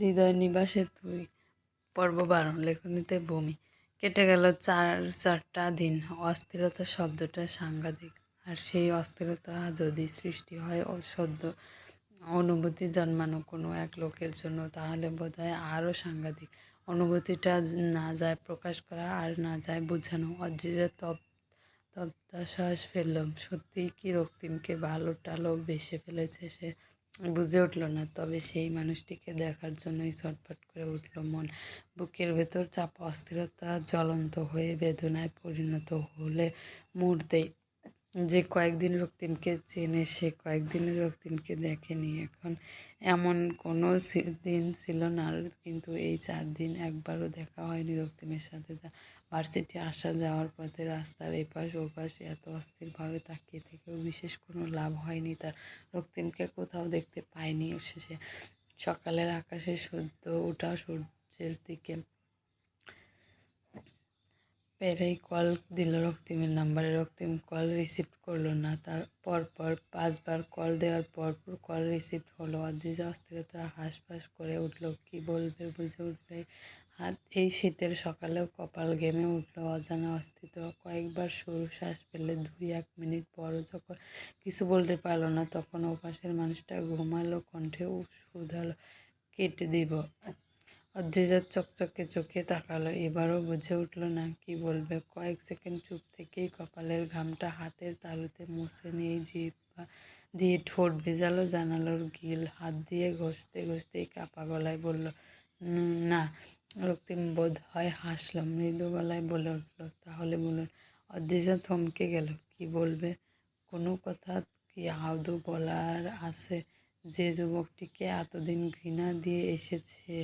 হৃদয় নিবাসে তুই পর্ব বারণ লেখনীতে ভূমি কেটে গেল চার চারটা দিন। অস্থিরতা শব্দটা সাংঘাতিক। আর সেই অস্থিরতা যদি সৃষ্টি হয় অসদ্য অনুভূতি জন্মানো কোনো এক লোকের জন্য, তাহলে বোধহয় আরও সাংঘাতিক। অনুভূতিটা না যায় প্রকাশ করা আর না যায় বোঝানো। অদ্রিজা তপ তপ্তাশ্বাস ফেললাম। সত্যিই কি রক্তিমকে ভালো টালো বেসে ফেলেছে সে বুঝে উঠল না। তবে সেই মানুষটিকে দেখার জন্যই ছটফট করে উঠল মন। বুকের ভেতর চাপা অস্থিরতা জ্বলন্ত হয়ে বেদনায় পরিণত হলে মুহূর্তেই যে কয়েকদিন রক্তিমকে চেনে, সে কয়েকদিনের রক্তিমকে দেখেনি। এখন এমন কোনো দিন ছিল না। কিন্তু এই চার দিন একবারও দেখা হয়নি রক্তিমের সাথে। ভার্সিটি আসা যাওয়ার পথে রাস্তার এপাশ ওপাশ এত অস্থিরভাবে তাকিয়ে থেকেও বিশেষ কোনো লাভ হয়নি। তার রক্তিমকে কোথাও দেখতে পায়নি শেষে। সকালের আকাশে সদ্য ওঠা সূর্যের দিকে পেরেই কল দিল রক্তিমের নাম্বারে। রক্তিম কল রিসিভ করল না। তার পরপর পাঁচবার কল দেওয়ার পরপর কল রিসিভ হলো। অদ্রিজা অস্থিরতা হাঁসফাঁস করে উঠল। কি বলবে বুঝে উঠলে? হাত এই শীতের সকালেও কপাল ঘেমে উঠল। অজানা অস্থিত কয়েকবার সরু শ্বাস ফেলে দুই এক মিনিট পরও যখন কিছু বলতে পারল না, তখন ওপাশের মানুষটা ঘুমালো, কণ্ঠে শুধালো কেটে দিব অদ্রিজার চকচকে চোখে তাকালো, এবারও বুঝে উঠল না কি বলবে। কয়েক সেকেন্ড চুপ থেকেই কপালের ঘামটা হাতের তালুতে মুছে নিয়ে জিভা দিয়ে ঠোঁট ভেজালো জানালোর গিল। হাত দিয়ে ঘষতে ঘষতেই কাপা গলায় বলল না। রক্তিম বোধ হয় হাসলাম মৃদু গলায় বলে উঠল, তাহলে বলুন, অদ্রিজা থমকে গেল, কি বলবে? কোনো কথা কি আদৌ বলার আছে? যে যুবকটিকে এতদিন ঘৃণা দিয়ে এসেছে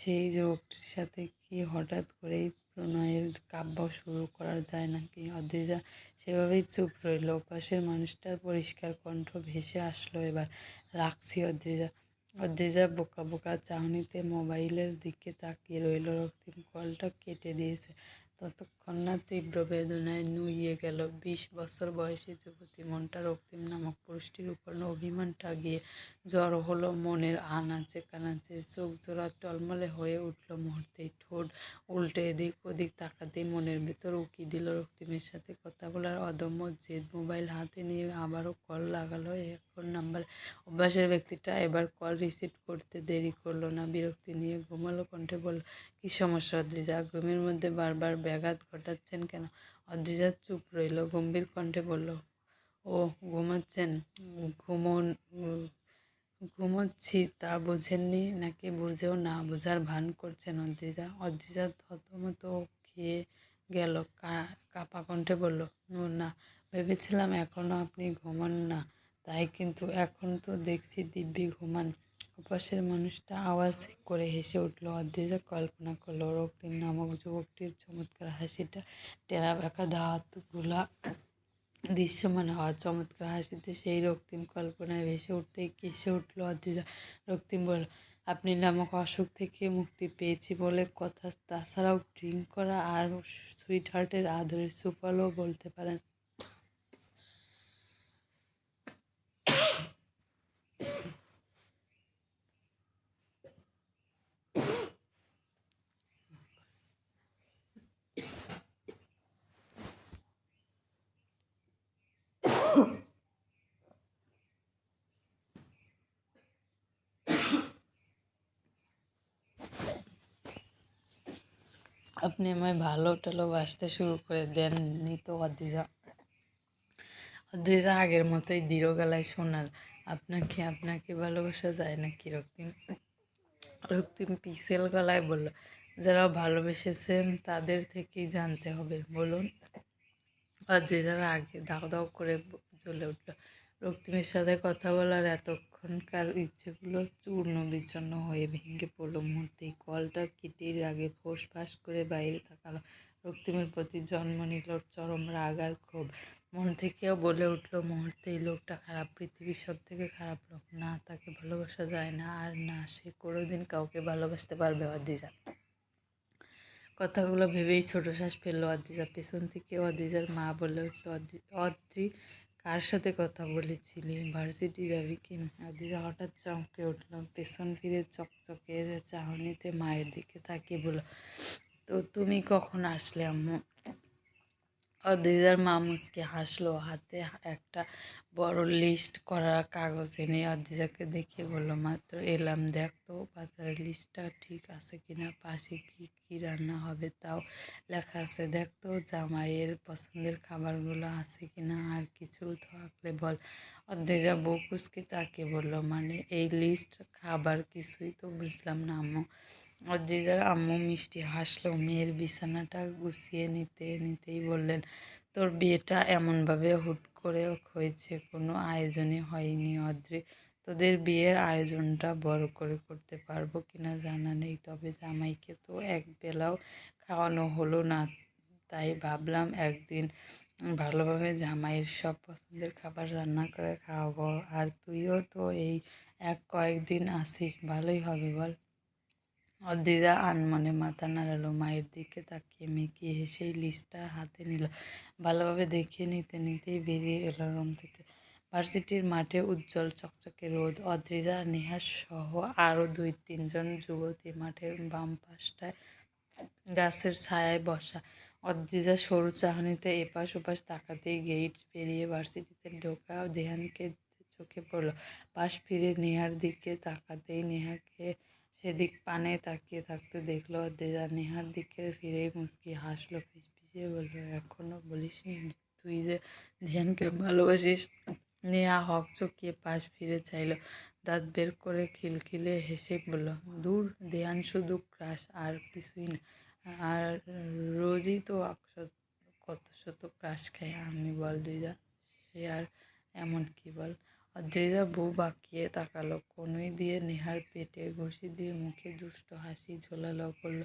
সেই যুবকটির সাথে কি হঠাৎ করেই প্রণয়ের কাব্য শুরু করা যায় নাকি? অদ্রিজা সেভাবেই চুপ রইল। পাশের মানুষটার পরিষ্কার কণ্ঠ ভেসে আসলো এবার। রাখছি অদ্রিজা। অদ্রিজা বোকা বোকা চাহনিতে মোবাইলের দিকে তাকিয়ে রইল। রক্তিম কলটা কেটে দিয়েছে। ততক্ষণ না তীব্র বেদনায় নুইয়ে গেল। বিশ বছর বয়সী যুবতী মনটা রক্তিম নামক পুরুষটির উপর অভিমানটা গিয়ে জ্বর হলো মনের আনাচে কানাচে। চোখ জোড়া টলমলে হয়ে উঠল মুহূর্তেই। ঠোঁট উল্টে এদিক ওদিক তাকাতেই মনের ভেতর উকি দিল রক্তিমের সাথে কথা বলার অদম্য জেদ। মোবাইল হাতে নিয়ে আবারও কল লাগালো। এখন নাম্বার অভ্যাসের ব্যক্তিটা এবার কল রিসিভ করতে দেরি করল না। বিরক্তি নিয়ে ঘুমালো কণ্ঠে বলল, কী সমস্যা, অদ্রিজা? ঘুমের মধ্যে বারবার ব্যাঘাত ঘটাচ্ছেন কেন? অদ্রিজা চুপ রইল, গম্ভীর কণ্ঠে বলল, ও, ঘুমাচ্ছেন? ঘুমন ঘুমোচ্ছি, তা বোঝেননি? নাকি বুঝেও না বোঝার ভান করছেন অদ্রিজা অদ্রিজা থতমত খেয়ে গেল কাপা কণ্ঠে বলল, না ভেবেছিলাম এখনও আপনি ঘুমান না, তাই কিন্তু এখন তো দেখছি দিব্যি ঘুমান। ওপাশের মানুষটা আওয়াজ করে হেসে উঠল অদ্রিজা কল্পনা করল, রক্তিম নামক যুবকটির চমৎকার হাসিটা টেরা বাঁকা দাঁতগুলা দৃশ্যমান হওয়া চমৎকার হাসিতে সেই রক্তিম কল্পনায় ভেসে উঠতে কেসে উঠল অদ্রিজা রক্তিম বলল, আপনি নামক অসুখ থেকে মুক্তি পেয়েছি বলে কথা। তাছাড়াও ড্রিঙ্ক করা আর সুইট হার্টের আদরের সুফলও বলতে পারেন। আপনি আমায় ভালো টালো বাসতে শুরু করে দেননি তো, অদ্রিজা। অদ্রিজা আগের মতোই দৃঢ় গলায় শোনাল, আপনাকে আপনাকে ভালোবাসা যায় না কি? রক্তিম রক্তিম পিসেল গলায় বলল, যারা ভালোবেসেছেন তাদের থেকেই জানতে হবে। বলুন। অদ্রিজার আগে দাও দাও করে জ্বলে উঠল। রক্তিমের সাথে কথা বলার এতক্ষণকার ইচ্ছেগুলো চূর্ণ বিচ্ছন্ন হয়ে ভেঙে পড়ল মুহূর্তেই কলটা কেটের আগে ফোঁস ফাঁস করে বাইরে তাকালো। রক্তিমের প্রতি জন্ম নিল চরম রাগ আর ক্ষোভ। মন থেকেও বলে উঠল, মুহূর্তে এই লোকটা খারাপ, পৃথিবীর সব থেকে খারাপ লোক। না, তাকে ভালোবাসা যায় না। আর না, সে কোনোদিন কাউকে ভালোবাসতে পারবে। অদ্রিজা কথাগুলো ভেবেই ছোটো শ্বাস ফেলল অদ্রিজা পেছন থেকে অদ্রিজার মা বলে উঠল অদ্রি কার সাথে কথা বলেছিলি? ভার্সিটি যাবি কি আদিজা হঠাৎ চমকে উঠলাম পেছন ফিরে চকচকে চাহনিতে মায়ের দিকে তাকিয়ে বলল, তো তুমি কখন আসলে আম্মু? অদ্রিজার মা মুসকে হাসলো, হাতে একটা বড় লিস্ট করা কাগজ এনে অদ্রিজাকে দেখিয়ে বলল, মাত্র এলাম, দেখ তো বাজারের লিস্টটা ঠিক আছে কিনা, পাশে কি কি রান্না হবে তাও লেখা আছে, দেখ তো জামাইয়ের পছন্দের খাবারগুলো আছে কিনা, আর কিছু থাকলে বল। অদ্রিজা বউ কুসকে তাকে বলল মানে এই লিস্ট খাবার কিছুই তো বুঝলাম না, আম্মু। অদ্রিজার আম্মু মিষ্টি হাসলো, মেয়ের বিছানাটা গুছিয়ে নিতে নিতেই বললেন, তোর বিয়েটা এমনভাবে হুট করে হয়েছে, কোনো আয়োজনই হয়নি অদ্রি। তোদের বিয়ের আয়োজনটা বড় করে করতে পারব কিনা জানা নেই, তবে জামাইকে তো এক বেলাও খাওয়ানো হলো না। তাই ভাবলাম একদিন ভালোভাবে জামাইয়ের সব পছন্দের খাবার রান্না করে খাওয়াবো। আর তুইও তো এই এক কয়েকদিন আসিস, ভালোই হবে বল। অদ্রিজা আনমনে মাথা নাড়ালো, মায়ের দিকে তাকিয়ে মেকি হেসেই লিস্টটা হাতে নিল। ভালোভাবে দেখিয়ে নিতে নিতেই বেরিয়ে এলো রুম থেকে। ভার্সিটির মাঠে উজ্জ্বল চকচকে রোদ, অদ্রিজা, নেহাস সহ আরও দুই তিনজন যুবতী মাঠের বাম পাশটায় গাছের ছায়ায় বসা। অদ্রিজা সরু চাহনিতে এপাশ ওপাশ তাকাতেই গেট পেরিয়ে ভার্সিটিতে ঢোকা দেহানকে চোখে পড়ল। পাশ ফিরে নেহার দিকে তাকাতেই নেহাকে সেদিক পানে তাকিয়ে থাকতে দেখল দেজা নেহার দিকে ফিরেই মুচকি হাসলো, ফিসফিসিয়ে বলল এখনও বলিসনি তুই যে ধ্যানকে ভালোবাসিস? নেহা হক চকিয়ে পাশ ফিরে চাইলো। দাঁত বের করে খিলখিলে হেসে বলল, দূর দেয়ান শুধু ক্রাশ আর কিছুই না। আর রোজই তো কত শত ক্রাশ খায়। আমি বল, দিদা, সে আর এমন কি বল? অদ্রিজা বউ বাঁকিয়ে তাকালো। কনুই দিয়ে নেহার পেটে ঘষি দিয়ে মুখে দুষ্ট হাসি ঝোলালো করল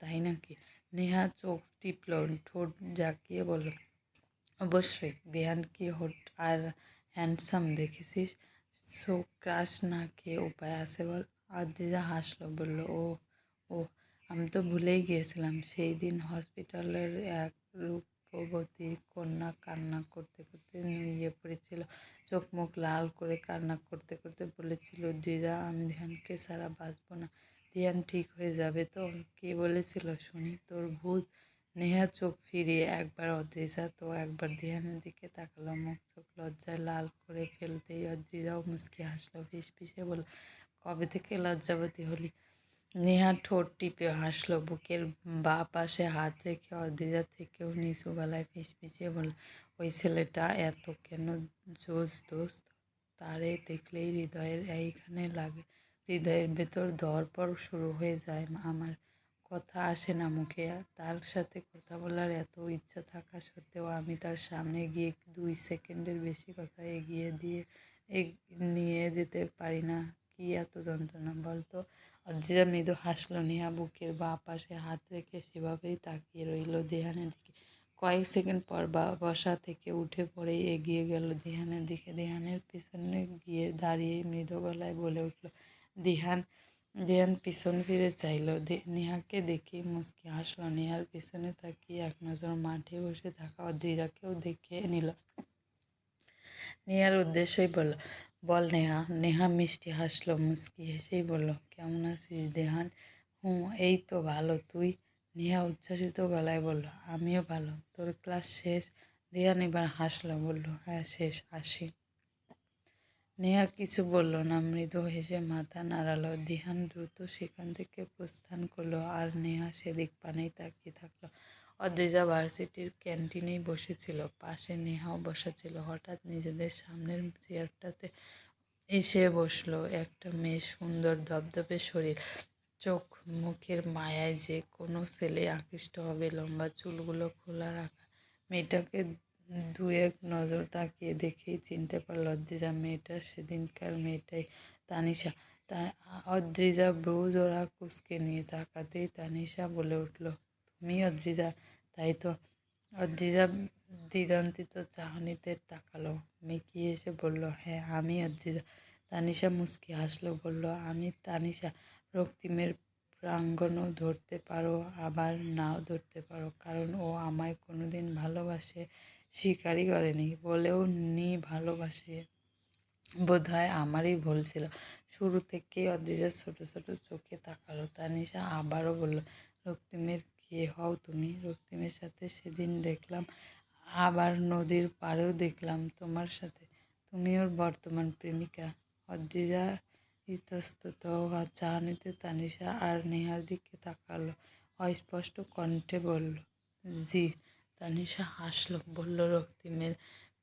তাই নাকি? নেহা চোখ টিপল, ঠোঁট জাকিয়ে বলল, অবশ্যই, দেহান কি হোট আর হ্যান্ডসাম দেখেছিস? সো ক্রাশ না খেয়ে উপায় আছে বল? অদ্রিজা হাসলো, বলল ও ও আমি তো ভুলেই গিয়েছিলাম। সেই দিন হসপিটালের এক রূপবতী কন্যা কান্না করতে করতে নুয়ে পড়েছিল। চোখ মুখ লাল করে কান্না করতে করতে বলেছিল দিদা আমি ধ্যানকে সারা বাঁচব না। ধ্যান ঠিক হয়ে যাবে তো কে বলেছিল? শুনি, তোর ভূত নেহা চোখ ফিরিয়ে একবার অদ্রিজা তো একবার ধ্যানের দিকে তাকালো। মুখ চোখ লজ্জায় লাল করে ফেলতেই অদ্রিজাও মুসকি হাসলো। ফিস ফিসে বলল, কবে থেকে লজ্জাবতী হলি? নেহা ঠোঁট টিপে হাসলো, বুকের বা পাশে হাত রেখে অদ্রিজা থেকেও নিচু গলায় ফিসফিসিয়ে বলল, ওই ছেলেটা এত কেন জোস দোস্ত? তারে দেখলেই হৃদয়ের এইখানে লাগে। হৃদয়ের ভেতর পর শুরু হয়ে যায় আমার কথা আসে না মুখে। তার সাথে কথা বলার এত ইচ্ছা থাকা সত্ত্বেও আমি তার সামনে গিয়ে দুই সেকেন্ডের বেশি কথা এগিয়ে দিয়ে নিয়ে যেতে পারি না। কি এত যন্ত্রণা বলতো? অজ্জিরা মৃদু হাসলো, নেহা বুকের বা পাশে হাত রেখে সেভাবেই তাকিয়ে রইল দেহানের দিকে। কয়েক সেকেন্ড পর বা, বসা থেকে উঠে পড়েই এগিয়ে গেল দিহানের দিকে। দেহানের পিছনে গিয়ে দাঁড়িয়ে মৃদু গলায় বলে উঠল, দিহান, দেহান পিছন ফিরে চাইল। নেহাকে দেখে মুসকি হাসলো। নেহার পিছনে তাকিয়ে এক নজর মাঠে বসে থাকা অদ্রিজাকেও দেখে নিল। নেহার উদ্দেশ্যই বলল বল নেহা। নেহা মিষ্টি হাসলো মুস্কি হেসেই বলল, কেমন আছিস দেহান? হুম, এই তো ভালো, তুই? নেহা উচ্ছ্বাসিত গলায় বলল, আমিও ভালো, তোর ক্লাস শেষ? দেহান এবার হাসলো, বলল হ্যাঁ শেষ, আসি। নেহা কিছু বলল না, মৃদু হেসে মাথা নাড়ালো। দিহান দ্রুত সেখান থেকে প্রস্থান করল, আর নেহা সেদিক পানেই তাকিয়ে থাকল। অদ্রিজা ভার্সিটির ক্যান্টিনেই বসেছিল, পাশে নেহাও বসা ছিল হঠাৎ নিজেদের সামনের চেয়ারটাতে এসে বসল একটা মেয়ে সুন্দর দপদপে শরীর। চোখ মুখের মায়ায় যে কোনো ছেলে আকৃষ্ট হবে, লম্বা চুলগুলো খোলা রাখা। মেয়েটাকে দু এক নজর তাকিয়ে দেখেই চিনতে পারল অদ্রিজা মেয়েটা সেদিনকার মেয়েটাই তানিশা। তা, অদ্রিজা ব্রু জোড়া কুচকে নিয়ে তাকাতেই তানিশা বলে উঠল তুমি অদ্রিজা তাই তো। অদ্রিজা দিগন্তিত চাহনিতে তাকালো। মেকি এসে বলল হ্যাঁ আমি অদ্রিজা তানিশা মুস্কি হাসলো। বলল, আমি তানিশা, রক্তিমের প্রাঙ্গণও ধরতে পারো, আবার নাও ধরতে পারো, কারণ ও আমায় কোনো দিন ভালোবাসে, স্বীকারই করেনি। বলেও নি ভালোবাসে। বোধ হয় আমারই ভুল ছিল। শুরু থেকেই অদ্রিজা ছোট ছোট চোখে তাকালো। তানিশা আবারও বলল, রক্তিমের কে হও তুমি। রক্তিমের সাথে সেদিন দেখলাম, আবার নদীর পাড়েও দেখলাম তোমার সাথে। তুমি ওর বর্তমান প্রেমিকা। অদ্রিজা ইতস্তত চাহনিতে তানিশা আর নেহার দিকে তাকালো। অস্পষ্ট কণ্ঠে বলল, জি। তানিশা হাসলো, বলল, রক্তিমের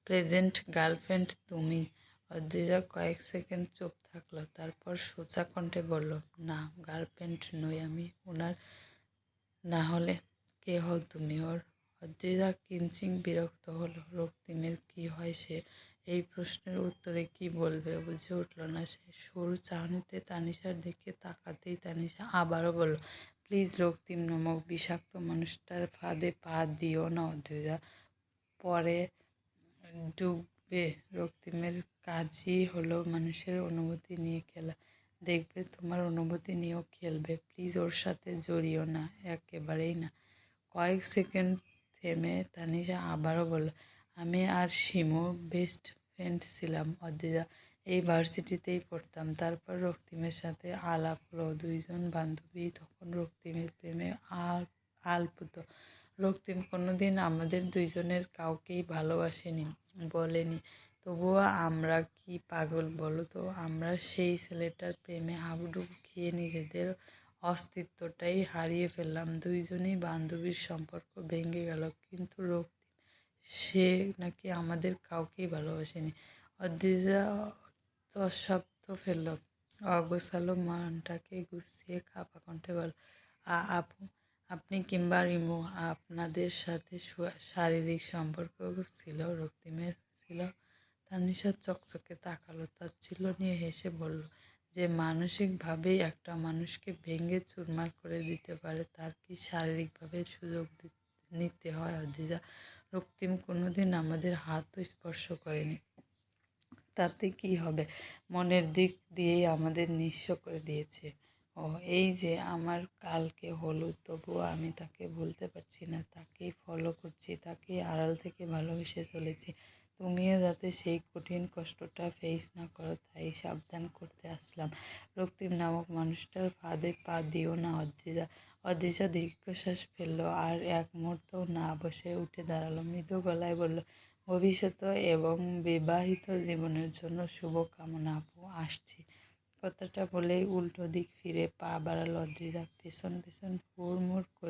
প্রেজেন্ট গার্লফ্রেন্ড তুমি। অদ্রিজা কয়েক সেকেন্ড চুপ থাকল, তারপর সোজা কণ্ঠে বলল, না, গার্লফ্রেন্ড নই, আমি ওনার না হলে কে হও তুমি ওর অদ্রিজা কিঞ্চিং বিরক্ত হলো। রক্তিমের কি হয় সে? এই প্রশ্নের উত্তরে কি বলবে? বুঝে উঠল না সে। সরু চাহনিতে তানিশার দিকে তাকাতেই তানিশা আবারও বলল, প্লিজ রক্তিম, নামক বিষাক্ত মানুষটার ফাঁদে পা দিও না অদ্রিজা পরে ডুববে। রক্তিমের কাজই হলো মানুষের অনুভূতি নিয়ে খেলা। দেখবে তোমার অনুভূতি নিয়েও খেলবে। প্লিজ ওর সাথে জড়িও না, একেবারেই না। কয়েক সেকেন্ড থেমে তানিশা আবারও বলল, আমি আর শিমু বেস্ট ফ্রেন্ড ছিলাম অদ্রিজা এই ভার্সিটিতেই পড়তাম। তারপর রক্তিমের সাথে আলাপ হলো। দুইজন বান্ধবী তখন রক্তিমের প্রেমে আল, আলপুত। রক্তিম কোনোদিন আমাদের দুইজনের কাউকেই ভালোবাসেনি, বলেনি। তবুও আমরা কি পাগল বলো তো? আমরা সেই ছেলেটার প্রেমে হাবুডুবু খেয়ে নিজেদের অস্তিত্বটাই হারিয়ে ফেললাম। দুইজনেই বান্ধবীর সম্পর্ক ভেঙে গেল, কিন্তু রক্তিম সে নাকি আমাদের কাউকেই ভালোবাসেনি। অদ্রিজা তশব্দ ফেলল, অগোছালো মনটাকে গুছিয়ে কাপা কণ্ঠে বল আপু, আপনি কিংবা রিমু, আপনাদের সাথে শারীরিক সম্পর্ক ছিল, রক্তিমের ছিল তানিশা চকচকে তাকালো তাচ্ছিল্য নিয়ে হেসে বলল, যে মানসিকভাবেই একটা মানুষকে ভেঙে চুরমার করে দিতে পারে, তার কি শারীরিকভাবে সুযোগ নিতে হয় অদ্রিজা রক্তিম কোনোদিন আমাদের হাতও স্পর্শ করেনি। তাতে কি হবে? মনের দিক দিয়েই আমাদের নিঃস্ব করে দিয়েছে। ও, এই যে আমার কালকে হলো, তবুও আমি তাকে ভুলতে পারছি না, তাকেই ফলো করছি, তাকেই আড়াল থেকে ভালোবেসে চলেছি। তুমিও যাতে সেই কঠিন কষ্টটা ফেস না করো, তাই সাবধান করতে আসলাম। রক্তিম নামক মানুষটার ফাঁদে পা দিও না, অদ্রিজা। অদ্রিজা দীর্ঘশ্বাস ফেলল আর এক মুহূর্তও না বসে উঠে দাঁড়াল। মৃদু গলায় বলল, ভবিষ্যৎ এবং বিবাহিত জীবনের জন্য শুভকামনা আপু, আসছি। কথাটা বলেই উল্টো দিক ফিরে পা বাড়ালো অদ্রিজা। পেছন পেছন হুড়মুড় করে